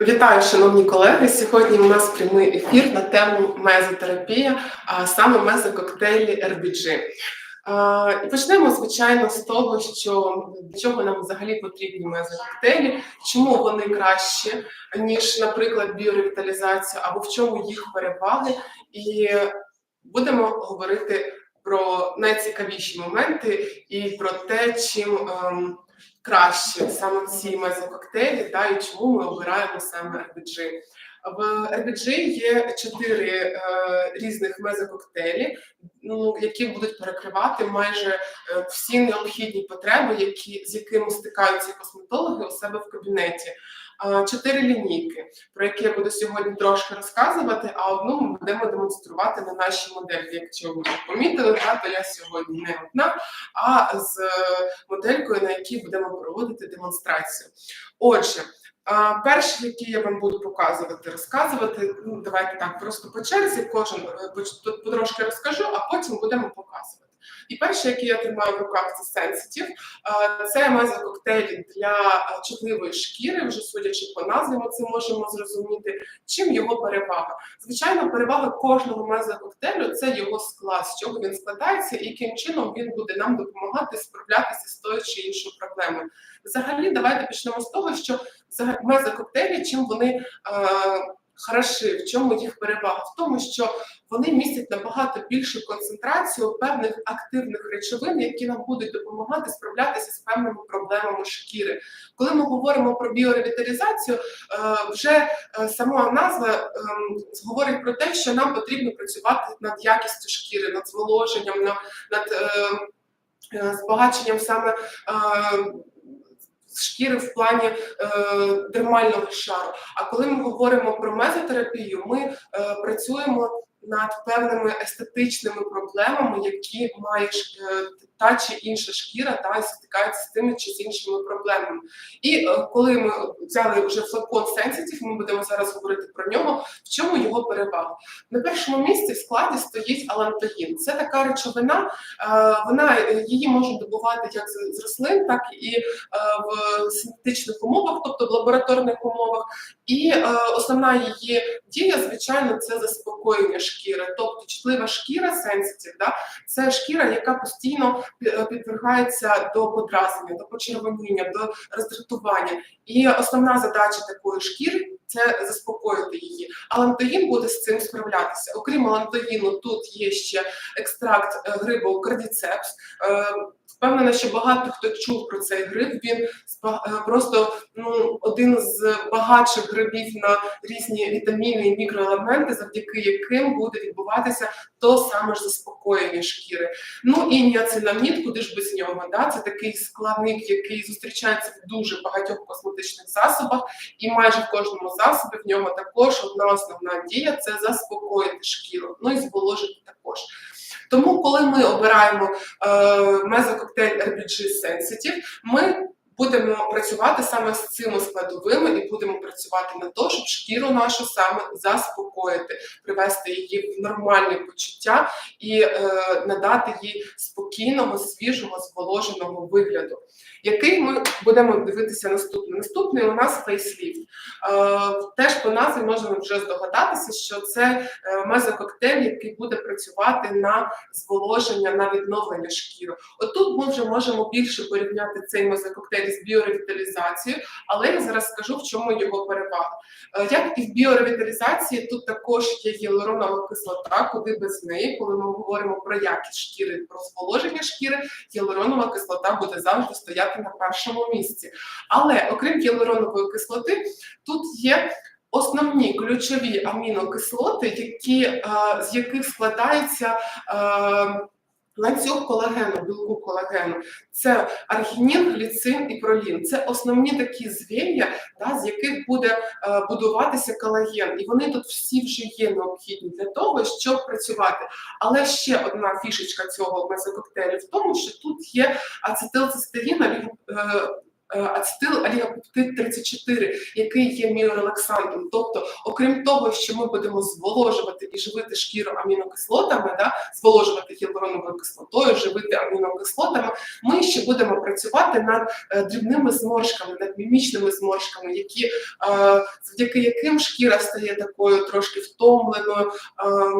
Вітаю, шановні колеги. Сьогодні у нас прямий ефір на тему мезотерапія, а саме мезококтейлі RBG. І почнемо, звичайно, з того, що для чого нам взагалі потрібні мезококтейлі, чому вони кращі, ніж, наприклад, біоревіталізація, або в чому їх переваги. І будемо говорити про найцікавіші моменти і про те, чим ем, краще саме ці мезококтейлі, та і чому ми обираємо саме RBG. В RBG є чотири е, різних мезококтейлі, ну, які будуть перекривати майже е, всі необхідні потреби, які, з якими стикаються косметологи у себе в кабінеті. Чотири лінійки, про які я буду сьогодні трошки розказувати, а одну ми будемо демонструвати на нашій моделі. Якщо ви помітили, то я сьогодні не одна, а з е, моделькою, на якій будемо проводити демонстрацію. Отже, а, перший, який я вам буду показувати, розказувати, ну давайте так, просто по черзі, кожен е, потрошки розкажу, а потім будемо показувати. І перший, який я тримаю в руках, це Sensitive. Це мезококтейль для чутливої шкіри, вже судячи по назві, ми це можемо зрозуміти. Чим його перевага? Звичайно, перевага кожного мезококтейлю це його склад, з чого він складається, і яким чином він буде нам допомагати справлятися з тою чи іншою проблемою. Взагалі, давайте почнемо з того, що мезококтейлі, чим вони е, хороші, в чому їх перевага? В тому, що вони містять набагато більшу концентрацію певних активних речовин, які нам будуть допомагати справлятися з певними проблемами шкіри. Коли ми говоримо про біоревіталізацію, е, вже е, сама назва е, говорить про те, що нам потрібно працювати над якістю шкіри, над зволоженням, на- над е, збагаченням саме. Шкіри в плані е, дермального шару. А коли ми говоримо про мезотерапію, ми е, працюємо над певними естетичними проблемами, які має е, та чи інша шкіра, та стикається з тими чи з іншими проблемами. І е, коли ми взяли вже флакон Sensitive, ми будемо зараз говорити про нього. В чому його перевага? На першому місці в складі стоїть алантоїн. Це така речовина, е, вона її можуть добувати як з рослин, так і в синтетичних умовах, тобто в лабораторних умовах. І основна її дія, звичайно, це заспокоєння шкіри. Тобто чутлива шкіра сенситив, да, це шкіра, яка постійно е, підвергається до подразнення, до почервоніння, до роздратування. І основна задача такої шкіри це заспокоїти її. Алантоїн буде з цим справлятися. Окрім алантоїну, тут є ще екстракт е, грибу кардіцепс. Впевнена, що багато хто чув про цей гриб. Він е, просто ну, один з багатших грибів на різні вітаміни і мікроелементи, завдяки яким буде відбуватися то саме ж заспокоєння шкіри. Ну і ніацинамід, куди ж без нього? Да? Це такий складник, який зустрічається в дуже багатьох косметичних засобах, і майже в кожному засобі в ньому також одна основна дія це заспокоїти шкіру, ну і зволожити також. Тому, коли ми обираємо е, мезококтейль RBG Sensitive, ми будемо працювати саме з цими складовими і будемо працювати на те, щоб шкіру нашу саме заспокоїти, привести її в нормальні почуття і е, надати їй спокійного, свіжого, зволоженого вигляду. Який ми будемо дивитися наступний? Наступний у нас фейсліфт. Е, теж по назві можемо вже здогадатися, що це е, мезококтейль, який буде працювати на зволоження, на відновлення шкіри. Отут ми вже можемо більше порівняти цей мезококтейль з біоревіталізацією, але я зараз скажу, в чому його перевага. Е, Як і в біоревіталізації, тут також є гіалуронова кислота, куди без неї, коли ми говоримо про якість шкіри, про зволоження шкіри, гіалуронова кислота буде завжди стояти на першому місці. Але окрім гіалуронової кислоти, тут є основні ключові амінокислоти, які, е, з яких складається е, ланцюг колагену, білку колагену. Це аргінін, гліцин і пролін. Це основні такі звір'я, да, з яких буде е, будуватися колаген. І вони тут всі вже є необхідні для того, щоб працювати. Але ще одна фішечка цього мезококтейлю в тому, що тут є ацетилцистеїна, е, е, ацетил алігапептид 34, який є міорелаксантом. Тобто, окрім того, що ми будемо зволожувати і живити шкіру амінокислотами, да, зволожувати гіалуроновою кислотою, живити амінокислотами, ми ще будемо працювати над е, дрібними зморшками, над мімічними зморшками, які е, завдяки яким шкіра стає такою трошки втомленою,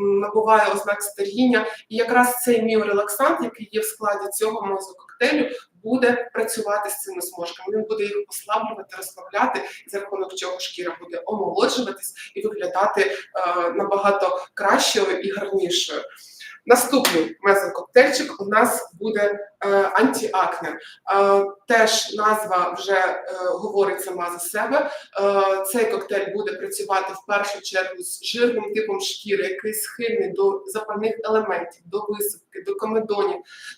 набуває ознак старіння. І якраз цей міорелаксант, який є в складі цього мозококтейлю, буде працювати з цими зморшками. Він буде їх послаблювати, розслабляти, за рахунок чого шкіра буде омолоджуватись і виглядати е, набагато кращою і гарнішою. Наступний мезококтейльчик у нас буде е, антіакне. Е, теж назва вже е, говорить сама за себе. Цей коктейль буде працювати в першу чергу з жирним типом шкіри, який схильний до запальних елементів, до висипки, до комедонів.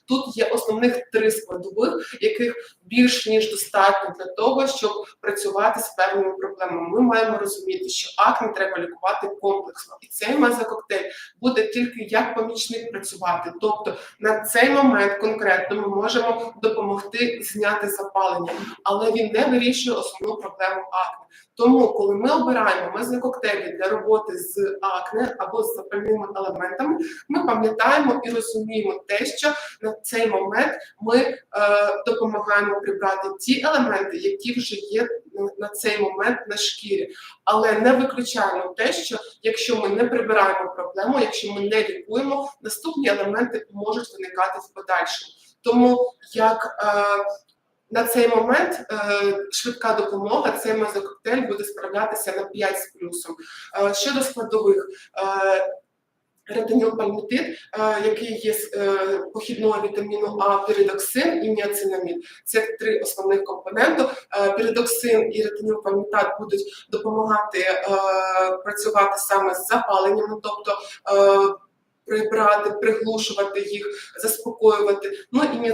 Тут є основних три складових, яких більш ніж достатньо для того, щоб працювати з певними проблемами. Ми маємо розуміти, що акне треба лікувати комплексно, і цей мезококтейль буде тільки як помічник працювати. Тобто на цей момент конкретно ми можемо допомогти зняти запалення, але він не вирішує основну проблему акне. Тому, коли ми обираємо мезококтейлі для роботи з акне або з запальними елементами, ми пам'ятаємо і розуміємо те, що на цей момент ми е, допомагаємо прибрати ті елементи, які вже є на- на цей момент на шкірі, але не виключаємо те, що якщо ми не прибираємо проблему, якщо ми не лікуємо, наступні елементи можуть виникати в подальшому. Тому як е, на цей момент е, швидка допомога, цей мезококтейль буде справлятися на 5 з плюсом. Е, щодо складових. Е, Ретинілпальмітид, е, який є е, похідного вітаміну А, піридоксин і ніацинамід. Це три основних компоненти. Е, Піридоксин і ретинілпальмітат будуть допомагати працювати саме з запаленнями, тобто прибрати, приглушувати їх, заспокоювати. Ну і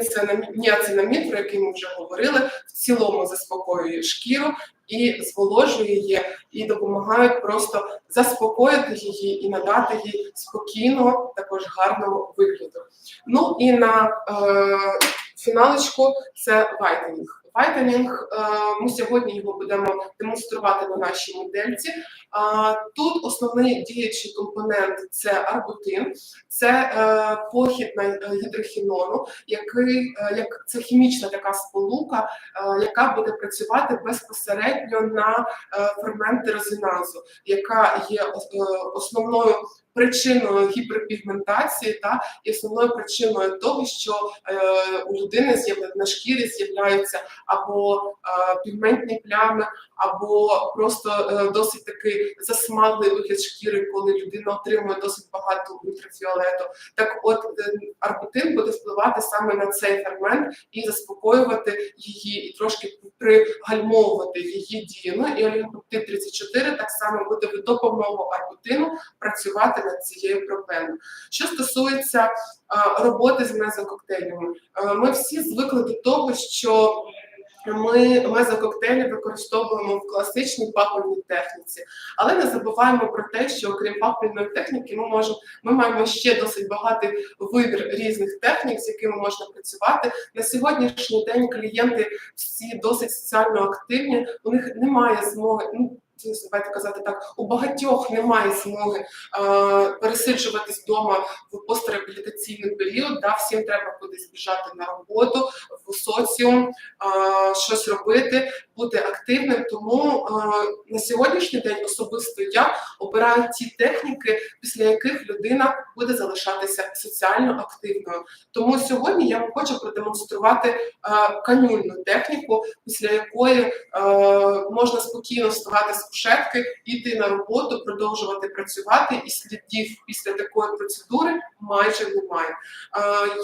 ніацинамід, про який ми вже говорили, в цілому заспокоює шкіру і зволожує її, і допомагають просто заспокоїти її і надати їй спокійного, також гарного вигляду. Ну і на е, фіналочку це вайтенінг. Вайтенінг, е, ми сьогодні його будемо демонструвати на нашій модельці. Тут основний діючий компонент це арбутин, це е, похід на гідрохінону, який е, як це хімічна така сполука, е, яка буде працювати безпосередньо на ферменти резонансу, яка є основною причиною гіперпігментації та і основною причиною того, що е, у людини з'явля- на шкірі з'являються або е, пігментні плями, або просто е, досить такий засмаглий вигляд шкіри, коли людина отримує досить багато ультрафіолету. Так, от е, арбутин буде впливати саме на цей фермент і заспокоювати її, і трошки пригальмовувати її дію. Ну і олігопептид 34 так само буде в допомогу арбутину працювати над цією проблемою. Що стосується роботи з мезококтейлями, ми всі звикли до того, що ми мезококтейлі використовуємо в класичній папульній техніці, але не забуваємо про те, що окрім папульної техніки, ми можемо ми маємо ще досить багатий вибір різних технік, з якими можна працювати. На сьогоднішній день клієнти всі досить соціально активні. У них немає змоги. Ну, давайте казати так, у багатьох немає змоги пересиджуватись вдома в постреабілітаційний період. Да, всім треба кудись біжати на роботу, в соціум, щось робити, бути активним. Тому е, на сьогоднішній день особисто я обираю ті техніки, після яких людина буде залишатися соціально активною. Тому сьогодні я хочу продемонструвати е, канюльну техніку, після якої е, можна спокійно вставати з кушетки, йти на роботу, продовжувати працювати, і слідів після такої процедури майже немає.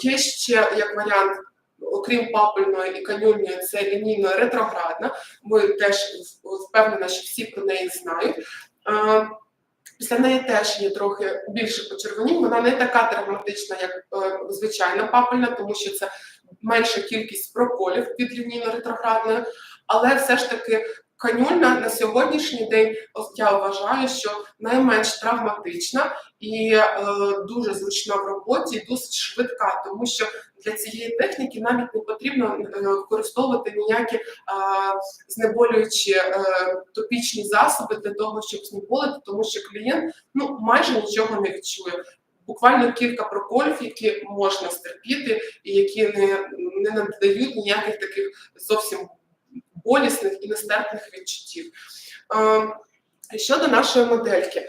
Є ще як варіант. Окрім папельної і канюльної, це лінійно ретроградна. Ми теж впевнена, що всі про неї знають. Після неї теж є трохи більше почервонів. Вона не така травматична, як е, звичайна папельна, тому що це менша кількість проколів від лінійно ретроградної, але все ж таки канюльна на сьогоднішній день, я вважаю, що найменш травматична і е, дуже зручна в роботі, і досить швидка, тому що для цієї техніки навіть не потрібно е, використовувати ніякі е, знеболюючі е, топічні засоби для того, щоб знеболити, тому що клієнт ну майже нічого не відчує. Буквально кілька проколів, які можна стерпіти, і які не, не надають ніяких таких зовсім болісних і нестерпних відчуттів. Е, Щодо нашої модельки, е,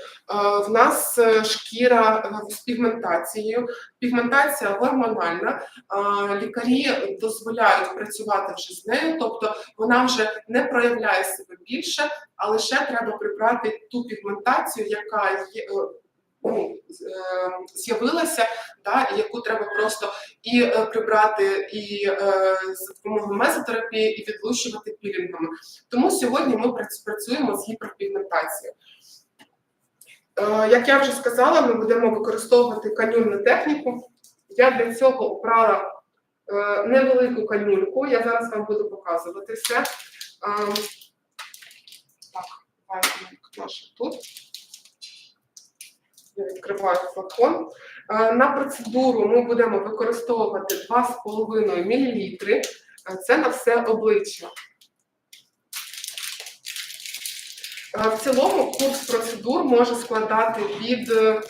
в нас е, шкіра з пігментацією, пігментація гормональна. Лікарі дозволяють працювати вже з нею, тобто вона вже не проявляє себе більше, а лише треба прибрати ту пігментацію, яка з'явилася, да, яку треба просто і е, прибрати і е, за допомогою мезотерапії, і відлущувати пілінгами. Тому сьогодні ми працюємо з гіперпігментацією. Е, Як я вже сказала, ми будемо використовувати канюльну техніку. Я для цього обрала е, невелику канюльку. Я зараз вам буду показувати все. Е, Так, наша тут. Відкриваю флакон. Е, На процедуру ми будемо використовувати 2,5 мл. Е, Це на все обличчя. Е, В цілому курс процедур може складати від е,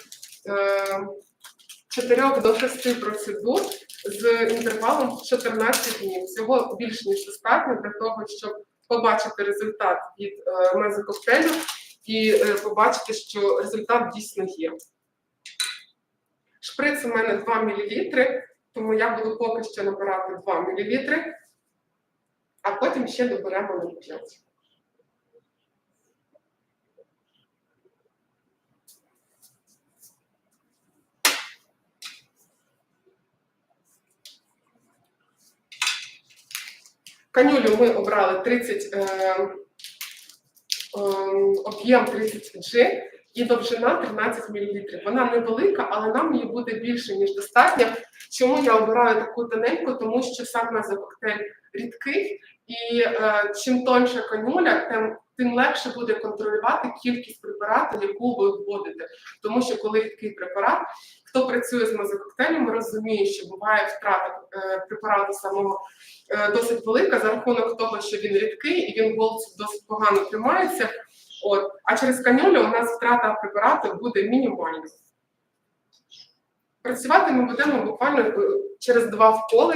4 до 6 процедур з інтервалом 14 днів. Цього більш ніж достатньо для того, щоб побачити результат від мезококтейлю і е, побачити, що результат дійсно є. Шприц у мене 2 мл, тому я буду поки що набирати 2 мл, а потім ще доберемо 0,5. Канюлю ми обрали 30, е, е, об'єм 30 G і довжина 13 мл. Вона невелика, але нам її буде більше, ніж достатньо. Чому я обираю таку тоненьку? Тому що сам мезококтейль рідкий, і е, чим тоньша канюля, тим, тим легше буде контролювати кількість препарату, яку ви вводите. Тому що коли рідкий препарат, хто працює з мезококтейлем, розуміє, що буває втрата е, препарату самого е, досить велика за рахунок того, що він рідкий і він голці досить погано тримається. От, а через канюлю у нас втрата препарату буде мінімальна. Працювати ми будемо буквально е, через два вколи.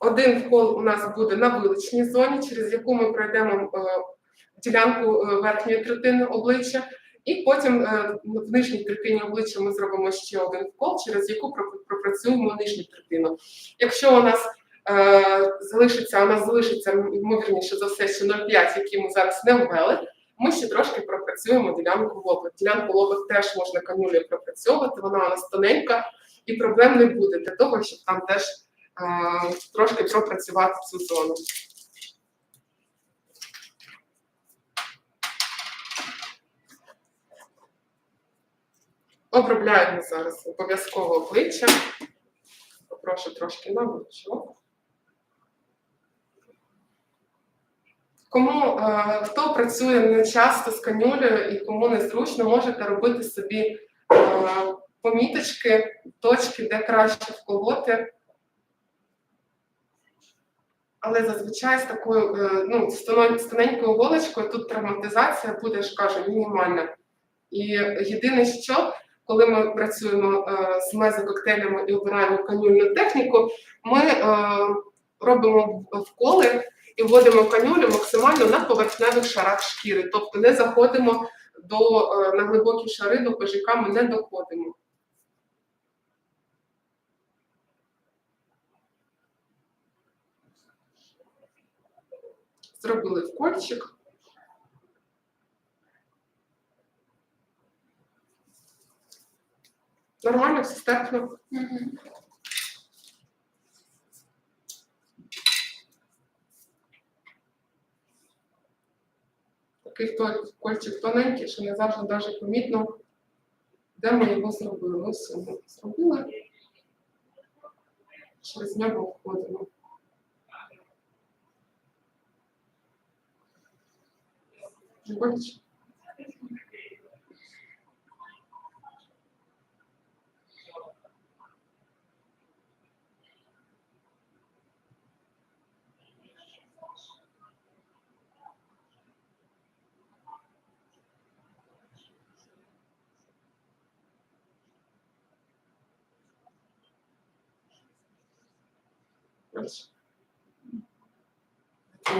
Один вкол у нас буде на вилучній зоні, через яку ми пройдемо ділянку е, верхньої третини обличчя, і потім е, в нижній третині обличчя ми зробимо ще один вкол, через яку пропрацюємо нижню третину. Якщо у нас е, залишиться, у нас залишиться ймовірніше за все, ще 0,5, які ми зараз не ввели. Ми ще трошки пропрацюємо ділянку лоба. Ділянку лоба теж можна канюлею пропрацьовувати, вона у нас тоненька, і проблем не буде для того, щоб там теж е, трошки пропрацювати цю зону. Обробляємо зараз обов'язково обличчя. Попрошу трошки на. Кому е, хто працює не часто з канюлею і кому незручно, можете робити собі е, поміточки, точки, де краще вколоти. Але зазвичай з такою е, ну, з тоненькою голочкою тут травматизація буде, ж кажу, мінімальна. І єдине, що коли ми працюємо е, з мезококтейлями і обираємо канюльну техніку, ми е, робимо вколи і вводимо канюлю максимально на поверхневих шарах шкіри, тобто не заходимо до е, на глибокі шари, до пожика ми не доходимо. Зробили вкольчик. Нормально, все стерпно. Такий кольчик тоненький, що не завжди навіть помітно, де ми його зробили. Ось ми зробили. Через нього входимо. Не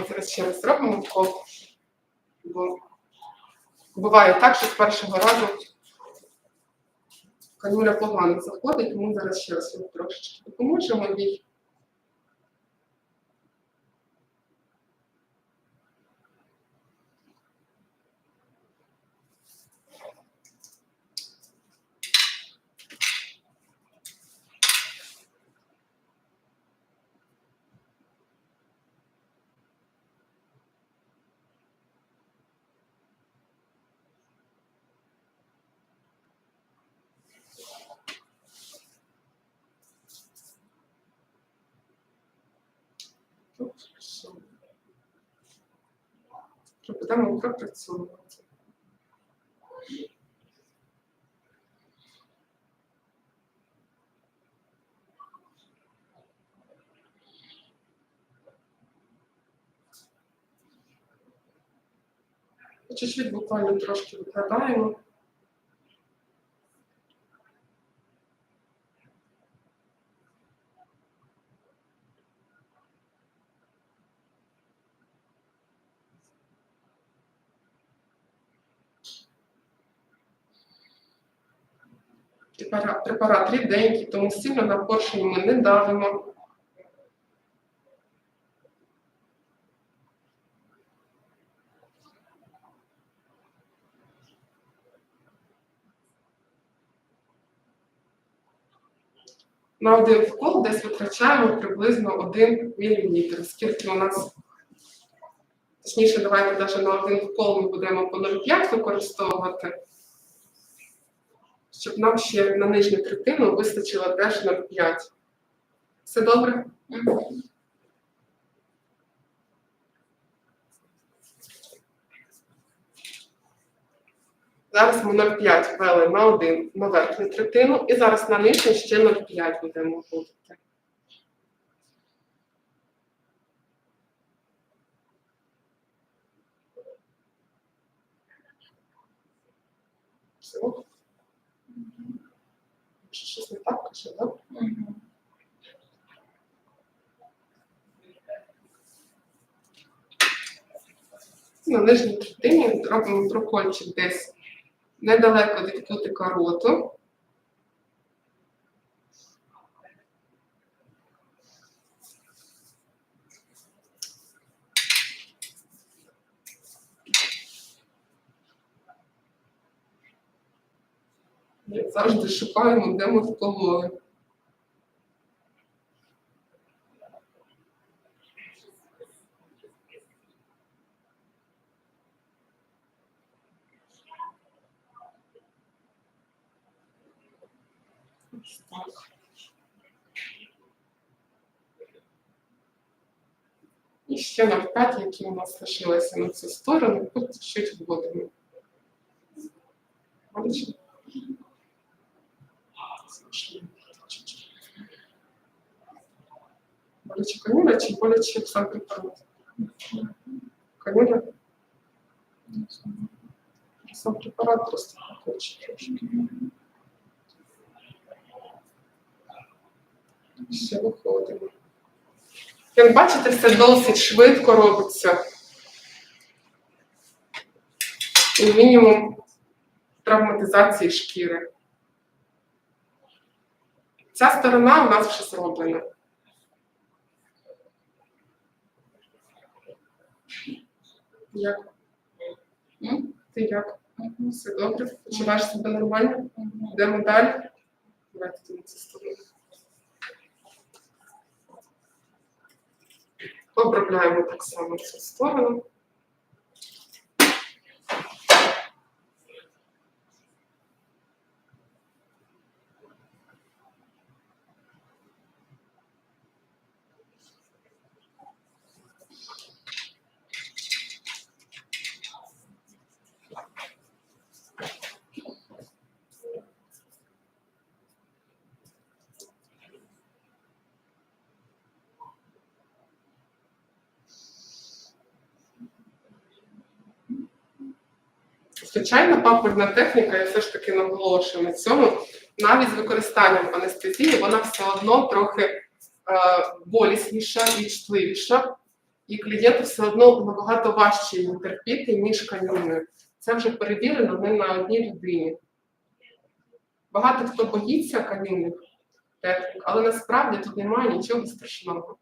зараз ще раз зробимо вкол. Бо буває так, що з першого разу канюля погано заходить, тому зараз ще раз трошечки допоможемо їй. Тут все. Що Будемо пропрацьовувати. Чуть-чуть буквально трошки викладаємо. Препарат, ріденький, тому сильно на поршень ми не давимо. На один вкол десь витрачаємо приблизно 1 мл. Скільки у нас, точніше, давайте навіть на один вкол ми будемо по 0,5 використовувати щоб нам ще на нижню третину вистачило теж 0,5. Все добре? Зараз ми 0,5 ввели на один на верхню третину, і зараз на нижню ще 0,5 будемо вводити. Все. Щось не так каже. На нижній третині робимо прокольчик десь недалеко від кутика роту. Як завжди шукаємо, де ми вкололи. І ще на 5, які у нас лишилися на цю сторону, тут чуть вводимо. Бачите? Боляче канюля чи боляче сам препарат? Канюля? Сам препарат просто хоче трошки. Ще виходимо. Як бачите, все досить швидко робиться. І мінімум травматизації шкіри. Ця сторона у нас вже зроблена. Як? Ти як? Все добре? Почуваєш себе нормально? Йдемо далі. Давайте тоді цю сторону. Обробляємо так само цю сторону. Звичайно, памперна техніка, я все ж таки наголошую на цьому, навіть з використанням анестезії, вона все одно трохи е, болісніша і чутливіша, і клієнту все одно набагато важче її терпіти, ніж каніною. Це вже перевірено не на одній людині. Багато хто боїться камінних технік, але насправді тут немає нічого страшного.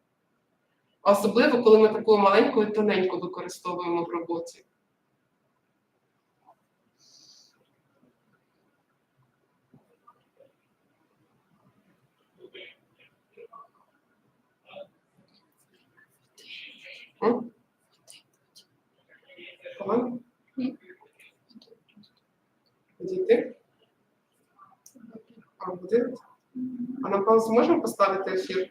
Особливо, коли ми таку маленьку і тоненьку використовуємо в роботі. М? Команда? Діти? А, буде? А на паузу можемо поставити ефір?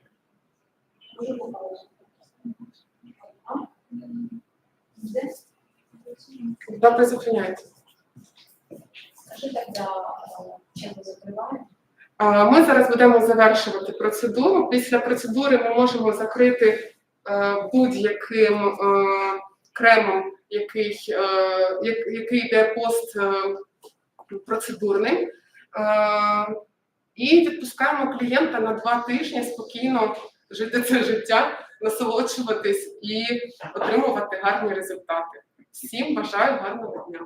Да, призупиняйте. Скажи тогда, э, чем мы закрываем? А, Ми зараз будемо завершувати процедуру. Після процедури ми можемо закрити е, будь-яким е, кремом, який, е, який йде пост е, процедурний. Е, І відпускаємо клієнта на два тижні спокійно жити це життя, насолоджуватись і отримувати гарні результати. Всім бажаю гарного дня.